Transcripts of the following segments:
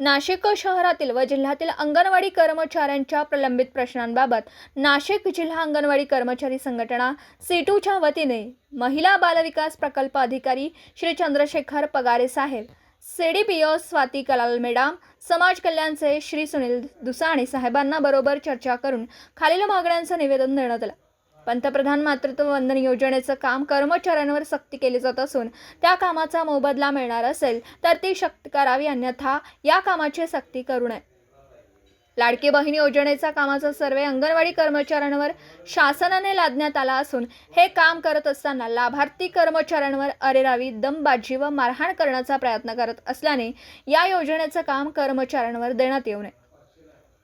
नाशिक शहरातील व जिल्ह्यातील अंगणवाडी कर्मचाऱ्यांच्या प्रलंबित प्रश्नांबाबत नाशिक जिल्हा अंगणवाडी कर्मचारी संघटना सीटूच्या वतीने महिला बालविकास प्रकल्प अधिकारी श्री चंद्रशेखर पगारे साहेब सीडीपीओ स्वाती कलाल मेडाम समाज कल्याणचे श्री सुनील दुसाणे साहेबांना बरोबर चर्चा करून खालील मागण्यांचं निवेदन देण्यात आलं. पंतप्रधान मातृत्व वंदन योजनेचं काम कर्मचाऱ्यांवर सक्ती केली जात असून त्या कामाचा मोबदला मिळणार असेल तर ती शक्ती करावी अन्यथा या कामाची सक्ती करू नये. लाडकी बहीण योजनेचा कामाचा सर्वे अंगणवाडी कर्मचाऱ्यांवर शासनाने लादण्यात आला असून हे काम करत असताना लाभार्थी कर्मचाऱ्यांवर अरेरावी दमबाजी व मारहाण करण्याचा प्रयत्न करत असल्याने या योजनेचं काम कर्मचाऱ्यांवर देण्यात येऊ नये.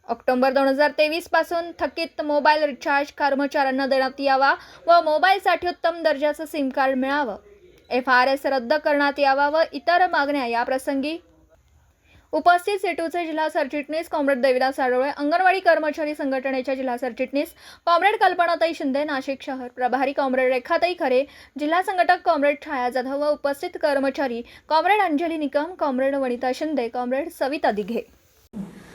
ऑक्टोबर दोन हजार तेवीसपासून थकीत मोबाईल रिचार्ज कर्मचाऱ्यांना देण्यात यावा व मोबाईलसाठी उत्तम दर्जाचं सिम कार्ड मिळावं. एफ आर एस रद्द करण्यात यावा व इतर मागण्या या प्रसंगी उपस्थित सेटूचे जिल्हा सरचिटणीस कॉम्रेड देविदास साडोळे अंगणवाडी कर्मचारी संघटनेच्या जिल्हा सरचिटणीस कॉम्रेड कल्पनाताई शिंदे नाशिक शहर प्रभारी कॉम्रेड रेखाताई खरे जिल्हा संघटक कॉम्रेड छाया जाधव व उपस्थित कर्मचारी comrade Anjali Nikam comrade Vanita Shinde comrade Savita Dighe.